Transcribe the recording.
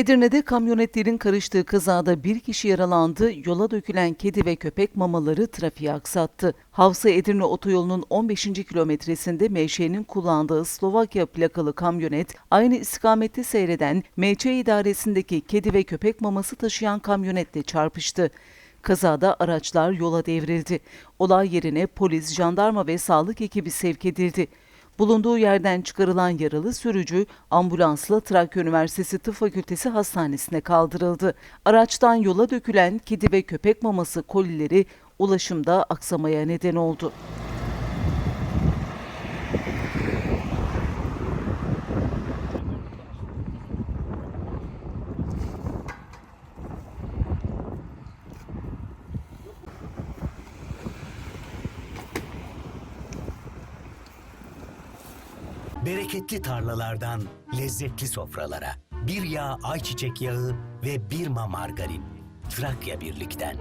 Edirne'de kamyonetlerin karıştığı kazada bir kişi yaralandı, yola dökülen kedi ve köpek mamaları trafiği aksattı. Havsa Edirne otoyolunun 15. kilometresinde MŞ'nin kullandığı Slovakya plakalı kamyonet, aynı istikamette seyreden MÇ idaresindeki kedi ve köpek maması taşıyan kamyonetle çarpıştı. Kazada araçlar yola devrildi. Olay yerine polis, jandarma ve sağlık ekibi sevk edildi. Bulunduğu yerden çıkarılan yaralı sürücü ambulansla Trakya Üniversitesi Tıp Fakültesi Hastanesi'ne kaldırıldı. Araçtan yola dökülen kedi ve köpek maması kolileri ulaşımda aksamaya neden oldu. Bereketli tarlalardan lezzetli sofralara. Bir yağ ayçiçek yağı ve bir ma margarin. Trakya Birlik'ten.